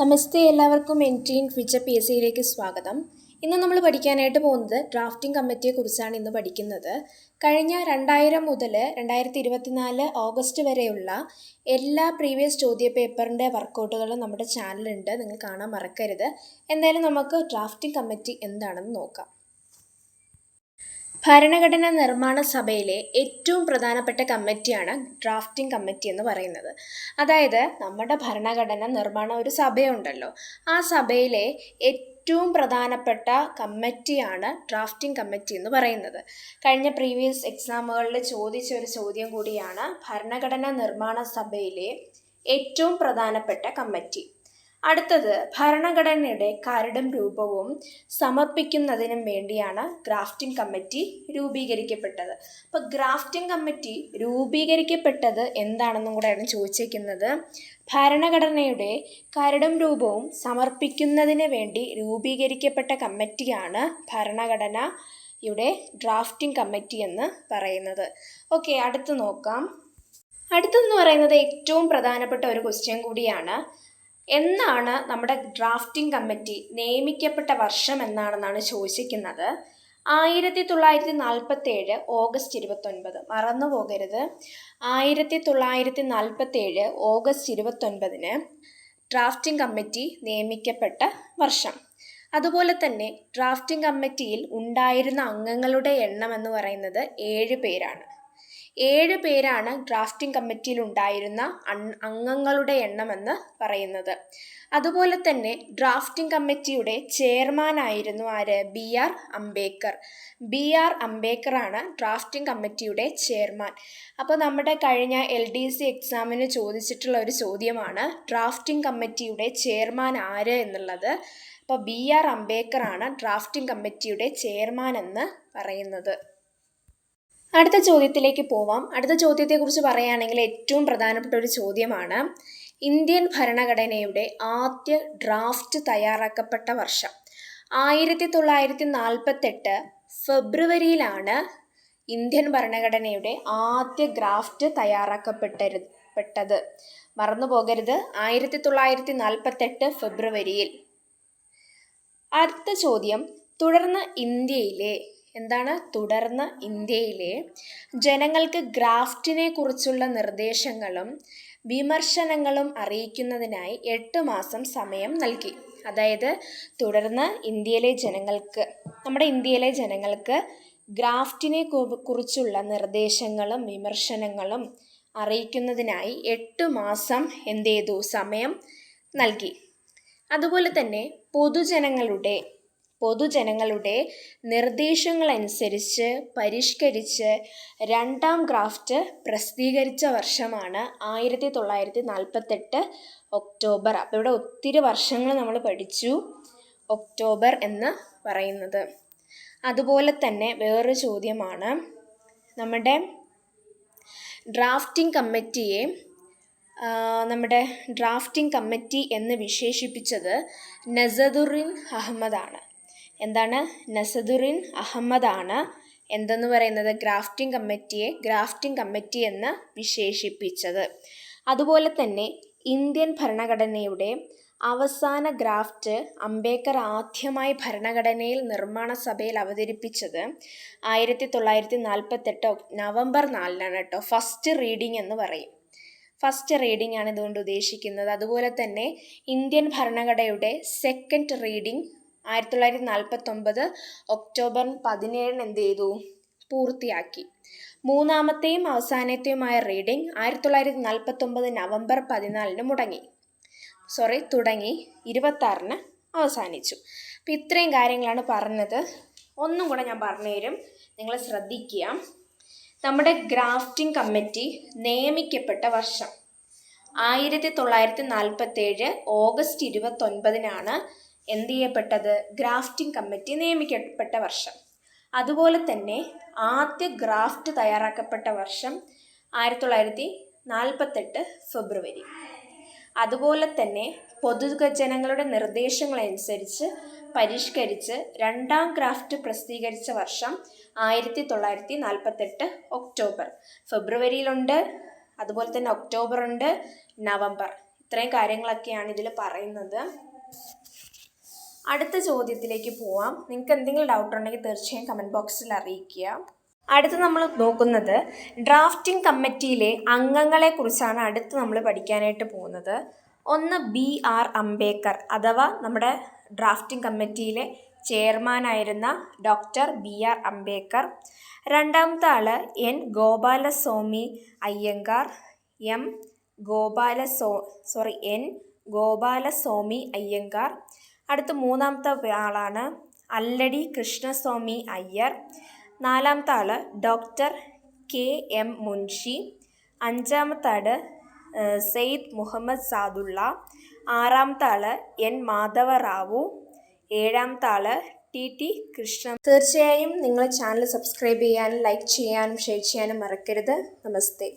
നമസ്തേ എല്ലാവർക്കും entry future P S സിയിലേക്ക് സ്വാഗതം. ഇന്ന് നമ്മൾ പഠിക്കാനായിട്ട് പോകുന്നത് ഡ്രാഫ്റ്റിംഗ് കമ്മിറ്റിയെക്കുറിച്ചാണ് ഇന്ന് പഠിക്കുന്നത്. കഴിഞ്ഞ രണ്ടായിരം മുതൽ രണ്ടായിരത്തി ഇരുപത്തിനാല് ഓഗസ്റ്റ് വരെയുള്ള എല്ലാ പ്രീവിയസ് ചോദ്യ പേപ്പറിന്റെ വർക്കൗട്ടുകളും നമ്മുടെ ചാനലുണ്ട് നിങ്ങൾ കാണാൻ മറക്കരുത്. എന്തായാലും നമുക്ക് ഡ്രാഫ്റ്റിംഗ് കമ്മിറ്റി എന്താണെന്ന് നോക്കാം. ഭരണഘടനാ നിർമ്മാണ സഭയിലെ ഏറ്റവും പ്രധാനപ്പെട്ട കമ്മിറ്റിയാണ് ഡ്രാഫ്റ്റിംഗ് കമ്മിറ്റി എന്ന് പറയുന്നത്. അതായത് നമ്മുടെ ഭരണഘടന നിർമ്മാണ ഒരു സഭയുണ്ടല്ലോ. ആ സഭയിലെ ഏറ്റവും പ്രധാനപ്പെട്ട കമ്മിറ്റിയാണ് ഡ്രാഫ്റ്റിംഗ് കമ്മിറ്റി എന്ന് പറയുന്നത്. കഴിഞ്ഞ പ്രീവിയസ് എക്സാമുകളിൽ ചോദിച്ച ഒരു ചോദ്യം കൂടിയാണ് ഭരണഘടനാ നിർമ്മാണ സഭയിലെ ഏറ്റവും പ്രധാനപ്പെട്ട കമ്മിറ്റി. അടുത്തത് ഭരണഘടനയുടെ കരടും രൂപവും സമർപ്പിക്കുന്നതിനും വേണ്ടിയാണ് ഗ്രാഫ്റ്റിംഗ് കമ്മിറ്റി രൂപീകരിക്കപ്പെട്ടത്. അപ്പോൾ ഗ്രാഫ്റ്റിംഗ് കമ്മിറ്റി രൂപീകരിക്കപ്പെട്ടത് എന്താണെന്നും കൂടെയാണ് ചോദിച്ചേക്കുന്നത്. ഭരണഘടനയുടെ കരടും രൂപവും സമർപ്പിക്കുന്നതിന് വേണ്ടി രൂപീകരിക്കപ്പെട്ട കമ്മിറ്റിയാണ് ഭരണഘടനയുടെ ഡ്രാഫ്റ്റിംഗ് കമ്മിറ്റി എന്ന് പറയുന്നത്. ഓക്കെ അടുത്ത് നോക്കാം. അടുത്തെന്ന് പറയുന്നത് ഏറ്റവും പ്രധാനപ്പെട്ട ഒരു ക്വസ്റ്റ്യൻ കൂടിയാണ് എന്നാണ് നമ്മുടെ ഡ്രാഫ്റ്റിംഗ് കമ്മിറ്റി നിയമിക്കപ്പെട്ട വർഷം എന്നാണെന്നാണ് ചോദിച്ചിരിക്കുന്നത്. ആയിരത്തി തൊള്ളായിരത്തി നാൽപ്പത്തേഴ് ഓഗസ്റ്റ് ഇരുപത്തൊൻപത്. മറന്നു പോകരുത്. ആയിരത്തി തൊള്ളായിരത്തി നാൽപ്പത്തേഴ് ഓഗസ്റ്റ് ഇരുപത്തൊൻപതിന് ഡ്രാഫ്റ്റിംഗ് കമ്മിറ്റി നിയമിക്കപ്പെട്ട വർഷം. അതുപോലെ തന്നെ ഡ്രാഫ്റ്റിംഗ് കമ്മിറ്റിയിൽ ഉണ്ടായിരുന്ന അംഗങ്ങളുടെ എണ്ണം എന്ന് പറയുന്നത് ഏഴ് പേരാണ്. ഏഴ് പേരാണ് ഡ്രാഫ്റ്റിംഗ് കമ്മിറ്റിയിൽ ഉണ്ടായിരുന്ന അംഗങ്ങളുടെ എണ്ണമെന്ന് പറയുന്നത്. അതുപോലെ തന്നെ ഡ്രാഫ്റ്റിംഗ് കമ്മിറ്റിയുടെ ചെയർമാനായിരുന്നു ആര്? B R Ambedkar B R അംബേദ്കറാണ് drafting കമ്മിറ്റിയുടെ ചെയർമാൻ. അപ്പോൾ നമ്മുടെ കഴിഞ്ഞ എൽ ഡി സി എക്സാമിന് ചോദിച്ചിട്ടുള്ള ഒരു ചോദ്യമാണ് ഡ്രാഫ്റ്റിംഗ് കമ്മിറ്റിയുടെ ചെയർമാൻ ആര് എന്നുള്ളത്? അപ്പോൾ ബി ആർ അംബേദ്കറാണ് ഡ്രാഫ്റ്റിംഗ് കമ്മിറ്റിയുടെ ചെയർമാൻ എന്ന് പറയുന്നത്. അടുത്ത ചോദ്യത്തിലേക്ക് പോവാം. അടുത്ത ചോദ്യത്തെക്കുറിച്ച് പറയുകയാണെങ്കിൽ ഏറ്റവും പ്രധാനപ്പെട്ട ഒരു ചോദ്യമാണ്. ഇന്ത്യൻ ഭരണഘടനയുടെ ആദ്യ ഡ്രാഫ്റ്റ് തയ്യാറാക്കപ്പെട്ട വർഷം. ആയിരത്തി തൊള്ളായിരത്തി നാൽപ്പത്തെട്ട് ഫെബ്രുവരിയിലാണ് ഇന്ത്യൻ ഭരണഘടനയുടെ ആദ്യ ഗ്രാഫ്റ്റ് തയ്യാറാക്കപ്പെട്ടത് പെട്ടത്. മറന്നു പോകരുത്. ആയിരത്തി തൊള്ളായിരത്തി നാൽപ്പത്തെട്ട് ഫെബ്രുവരിയിൽ. അടുത്ത ചോദ്യം. തുടർന്ന് ഇന്ത്യയിലെ എന്താണ്? തുടർന്ന് ഇന്ത്യയിലെ ജനങ്ങൾക്ക് ഗ്രാഫ്റ്റിനെ കുറിച്ചുള്ള നിർദ്ദേശങ്ങളും വിമർശനങ്ങളും അറിയിക്കുന്നതിനായി എട്ട് മാസം സമയം നൽകി. അതായത് തുടർന്ന് ഇന്ത്യയിലെ ജനങ്ങൾക്ക് നമ്മുടെ ഇന്ത്യയിലെ ജനങ്ങൾക്ക് ഗ്രാഫ്റ്റിനെ കുറിച്ചുള്ള നിർദ്ദേശങ്ങളും വിമർശനങ്ങളും അറിയിക്കുന്നതിനായി എട്ട് മാസം എന്ത് ചെയ്തു സമയം നൽകി. അതുപോലെ തന്നെ പൊതുജനങ്ങളുടെ പൊതുജനങ്ങളുടെ നിർദ്ദേശങ്ങളനുസരിച്ച് പരിഷ്കരിച്ച് രണ്ടാം ഡ്രാഫ്റ്റ് പ്രസിദ്ധീകരിച്ച വർഷമാണ് ആയിരത്തി തൊള്ളായിരത്തി നാൽപ്പത്തെട്ട് ഒക്ടോബർ. അപ്പോൾ ഇവിടെ ഒത്തിരി വർഷങ്ങൾ നമ്മൾ പഠിച്ചു ഒക്ടോബർ എന്ന് പറയുന്നത്. അതുപോലെ തന്നെ വേറൊരു ചോദ്യമാണ്. നമ്മുടെ ഡ്രാഫ്റ്റിംഗ് കമ്മിറ്റിയെ നമ്മുടെ ഡ്രാഫ്റ്റിംഗ് കമ്മിറ്റി എന്ന് വിശേഷിപ്പിച്ചത് നസദുറിൻ അഹമ്മദാണ്. എന്താണ്? നസദുറിൻ അഹമ്മദാണ്. എന്തെന്ന് പറയുന്നത്? ഗ്രാഫ്റ്റിംഗ് കമ്മിറ്റിയെ ഗ്രാഫ്റ്റിംഗ് കമ്മിറ്റി എന്ന് വിശേഷിപ്പിച്ചത്. അതുപോലെ തന്നെ ഇന്ത്യൻ ഭരണഘടനയുടെ അവസാന ഗ്രാഫ്റ്റ് അംബേദ്കർ ആദ്യമായി ഭരണഘടനയിൽ നിർമ്മാണ സഭയിൽ അവതരിപ്പിച്ചത് ആയിരത്തി തൊള്ളായിരത്തി നാൽപ്പത്തെട്ട് നവംബർ നാലിനാണ് കേട്ടോ. ഫസ്റ്റ് റീഡിംഗ് എന്ന് പറയും. ഫസ്റ്റ് റീഡിംഗ് ആണ് ഇതുകൊണ്ട് ഉദ്ദേശിക്കുന്നത്. അതുപോലെ തന്നെ ഇന്ത്യൻ ഭരണഘടനയുടെ സെക്കൻഡ് റീഡിംഗ് ആയിരത്തി തൊള്ളായിരത്തി നാൽപ്പത്തൊമ്പത് ഒക്ടോബർ പതിനേഴിന് എന്ത് ചെയ്തു? പൂർത്തിയാക്കി. മൂന്നാമത്തെയും അവസാനത്തെയുമായ റീഡിംഗ് ആയിരത്തി തൊള്ളായിരത്തി നാൽപ്പത്തൊമ്പത് നവംബർ പതിനാലിന് മുടങ്ങി. സോറി തുടങ്ങി ഇരുപത്താറിന് അവസാനിച്ചു. അപ്പം ഇത്രയും കാര്യങ്ങളാണ് പറഞ്ഞത്. ഒന്നും കൂടെ ഞാൻ പറഞ്ഞുതരും നിങ്ങൾ ശ്രദ്ധിക്കുക. നമ്മുടെ ഗ്രാഫ്റ്റിംഗ് കമ്മിറ്റി നിയമിക്കപ്പെട്ട വർഷം ആയിരത്തി തൊള്ളായിരത്തി നാൽപ്പത്തേഴ് ഓഗസ്റ്റ് ഇരുപത്തൊൻപതിനാണ് എന്ത് ചെയ്യപ്പെട്ടത്? ഗ്രാഫ്റ്റിംഗ് കമ്മിറ്റി നിയമിക്കപ്പെട്ട വർഷം. അതുപോലെ തന്നെ ആദ്യ ഗ്രാഫ്റ്റ് തയ്യാറാക്കപ്പെട്ട വർഷം ആയിരത്തി തൊള്ളായിരത്തി നാൽപ്പത്തെട്ട് ഫെബ്രുവരി. അതുപോലെ തന്നെ പൊതുജനങ്ങളുടെ നിർദ്ദേശങ്ങളനുസരിച്ച് പരിഷ്കരിച്ച് രണ്ടാം ഗ്രാഫ്റ്റ് പ്രസിദ്ധീകരിച്ച വർഷം ആയിരത്തി തൊള്ളായിരത്തി നാൽപ്പത്തെട്ട് ഒക്ടോബർ. ഫെബ്രുവരിയിലുണ്ട് അതുപോലെ തന്നെ ഒക്ടോബർ ഉണ്ട് നവംബർ. ഇത്രയും കാര്യങ്ങളൊക്കെയാണ് ഇതിൽ പറയുന്നത്. അടുത്ത ചോദ്യത്തിലേക്ക് പോവാം. നിങ്ങൾക്ക് എന്തെങ്കിലും ഡൗട്ട് ഉണ്ടെങ്കിൽ തീർച്ചയായും കമന്റ് ബോക്സിൽ അറിയിക്കുക. അടുത്ത് നമ്മൾ നോക്കുന്നത് ഡ്രാഫ്റ്റിംഗ് കമ്മിറ്റിയിലെ അംഗങ്ങളെ കുറിച്ചാണ് അടുത്ത് നമ്മൾ പഠിക്കാനായിട്ട് പോകുന്നത്. ഒന്ന് ബി ആർ അംബേദ്കർ അഥവാ നമ്മുടെ ഡ്രാഫ്റ്റിംഗ് കമ്മിറ്റിയിലെ ചെയർമാനായിരുന്ന ഡോക്ടർ ബി ആർ അംബേദ്കർ. രണ്ടാമത്തെ ആൾ എൻ ഗോപാലസ്വാമി അയ്യങ്കാർ. എം ഗോപാലസോ സോറി എൻ ഗോപാലസ്വാമി അയ്യങ്കാർ. അടുത്ത മൂന്നാമത്തെ ആളാണ് അല്ലടി കൃഷ്ണസ്വാമി അയ്യർ. നാലാമത്തെ ആൾ ഡോക്ടർ കെ എം മുൻഷി. അഞ്ചാമത്തെ ആൾ സെയ്ദ് മുഹമ്മദ് സാദുള്ള. ആറാമത്തെ ആൾ എൻ മാധവറാവു ഏഴാമത്തെ ആൾ ടി ടി കൃഷ്ണ തീർച്ചയായും നിങ്ങൾ ചാനൽ സബ്സ്ക്രൈബ് ചെയ്യാനും ലൈക്ക് ചെയ്യാനും ഷെയർ ചെയ്യാനും മറക്കരുത്. നമസ്തേ.